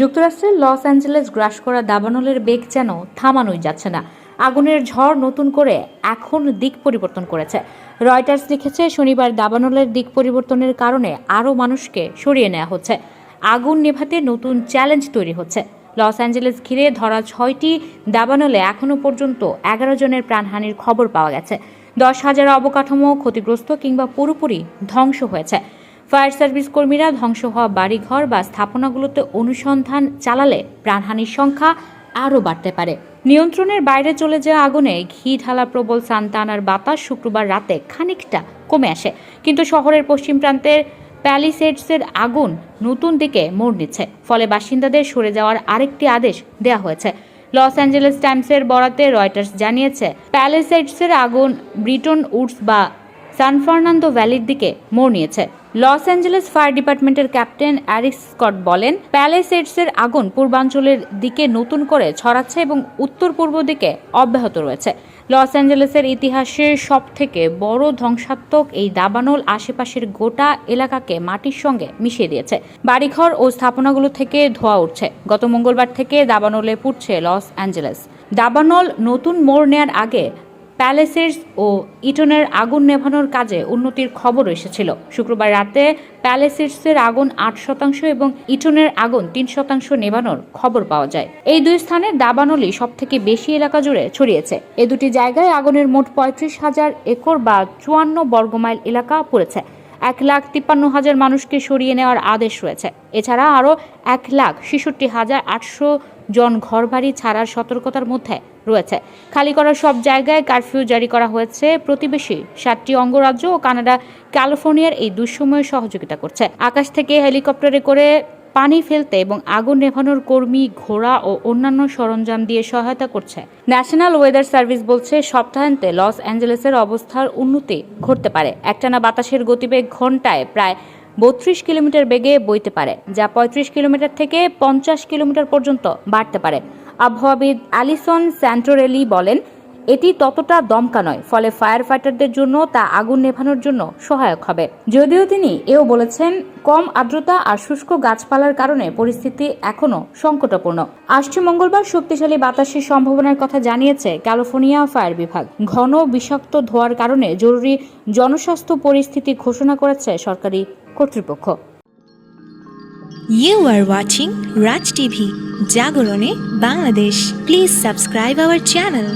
যুক্তরাষ্ট্রের Los Angeles গ্রাস করা দাবানলের বেগ যেন থামানোই যাচ্ছে না। আগুনের ঝড় নতুন করে এখন দিক পরিবর্তন করেছে। রয়টার্স লিখেছে, শনিবার দাবানলের দিক পরিবর্তনের কারণে আরও মানুষকে সরিয়ে নেওয়া হচ্ছে। আগুন নেভাতে নতুন চ্যালেঞ্জ তৈরি হচ্ছে। লস অ্যাঞ্জেলেস ঘিরে ধরা ছয়টি দাবানলে এখনও পর্যন্ত এগারো জনের প্রাণহানির খবর পাওয়া গেছে। দশ হাজার অবকাঠামো ক্ষতিগ্রস্ত কিংবা পুরোপুরি ধ্বংস হয়েছে। ফায়ার সার্ভিস কর্মীরা ধ্বংস হওয়া বাড়িঘর বা স্থাপনাগুলোতে অনুসন্ধান চালালে প্রাণহানির সংখ্যা আরও বাড়তে পারে। নিয়ন্ত্রণের বাইরে চলে যাওয়া আগুনে ঘি ঢালা প্রবল সান্তানার বাতাস শুক্রবার রাতে খানিকটা কমে আসে। কিন্তু শহরের পশ্চিম প্রান্তের প্যালিসেডসের আগুন নতুন দিকে মোড় নিচ্ছে। ফলে বাসিন্দাদের সরে যাওয়ার আরেকটি আদেশ দেওয়া হয়েছে। লস অ্যাঞ্জেলেস টাইমসের বরাতে রয়টার্স জানিয়েছে, প্যালিসেডসের আগুন ব্রিটন উডস বা সান ফার্নান্দো ভ্যালির দিকে মোড় নিয়েছে। লস অ্যাঞ্জেলেস ফায়ার ডিপার্টমেন্টের ক্যাপ্টেন অ্যারিক স্কট বলেন, প্যালেসেডসের আগুন পূর্বাঞ্চলের দিকে নতুন করে ছড়াচ্ছে এবং উত্তর পূর্ব দিকে অব্যাহত রয়েছে। লস অ্যাঞ্জেলেসের ইতিহাসের সব থেকে বড় ধ্বংসাত্মক এই দাবানল আশেপাশের গোটা এলাকাকে মাটির সঙ্গে মিশিয়ে দিয়েছে। বাড়িঘর ও স্থাপনাগুলো থেকে ধোঁয়া উঠছে। গত মঙ্গলবার থেকে দাবানলে পুড়ছে লস অ্যাঞ্জেলেস। দাবানল নতুন মোড় নেয়ার আগে প্যালেসেস ও ইটনের আগুন নেভানোর কাজে উন্নতির খবর এসেছিল। শুক্রবার রাতে প্যালেসেসের আগুন আট শতাংশ এবং ইটনের আগুন তিন শতাংশ নেভানোর খবর পাওয়া যায়। এই দুই স্থানে দাবানলি সব থেকে বেশি এলাকা জুড়ে ছড়িয়েছে। এ দুটি জায়গায় আগুনের মোট পঁয়ত্রিশ হাজার একর বা চুয়ান্ন বর্গমাইল এলাকা পড়েছে। এক লাখ তিপ্পান্ন হাজার মানুষকে সরিয়ে নেওয়ার আদেশ রয়েছে। এছাড়া আরও এক লাখ ছেষট্টি হাজার আটশো জন ঘরবাড়ি ছাড়ার সতর্কতার মধ্যে রয়েছে। খালি করা সব জায়গায় কারফিউ জারি করা হয়েছে। প্রতিবেশী সাতটি অঙ্গরাজ্য ও কানাডা, ক্যালিফোর্নিয়ার এই দুঃসময়ে সহযোগিতা করছে। আকাশ থেকে হেলিকপ্টারে করে পানি ফেলতে এবং আগুন নেভানোর কর্মী, ঘোড়া ও অন্যান্য সরঞ্জাম দিয়ে সহায়তা করছে। ন্যাশনাল ওয়েদার সার্ভিস বলছে, সপ্তাহান্তে লস অ্যাঞ্জেলেসের অবস্থার উন্নতি ঘটতে পারে। একটানা বাতাসের গতিবেগ ঘন্টায় প্রায় বত্রিশ কিলোমিটার বেগে বইতে পারে, যা পঁয়ত্রিশ কিলোমিটার থেকে পঞ্চাশ কিলোমিটার পর্যন্ত বাড়তে পারে। আবহাওয়াবিদ অ্যালিসন স্যান্টোরেলি বলেন এটি ততটা দমকা নয় ফলে ফায়ার ফাইটারদের জন্য তা আগুন নেভানোর জন্য সহায়ক হবে যদিও তিনি এও বলেছেন কম আর্দ্রতা আর শুষ্ক গাছপালার কারণে পরিস্থিতি এখনও সংকটাপূর্ণ আসছে মঙ্গলবার শক্তিশালী বাতাসের সম্ভাবনার কথা জানিয়েছে ক্যালিফোর্নিয়া ফায়ার বিভাগ ঘন বিষাক্ত ধোয়ার কারণে জরুরি জনস্বাস্থ্য পরিস্থিতি ঘোষণা করেছে সরকারি কর্তৃপক্ষ You are watching Raj TV, Jagorone, Bangladesh. Please subscribe our channel.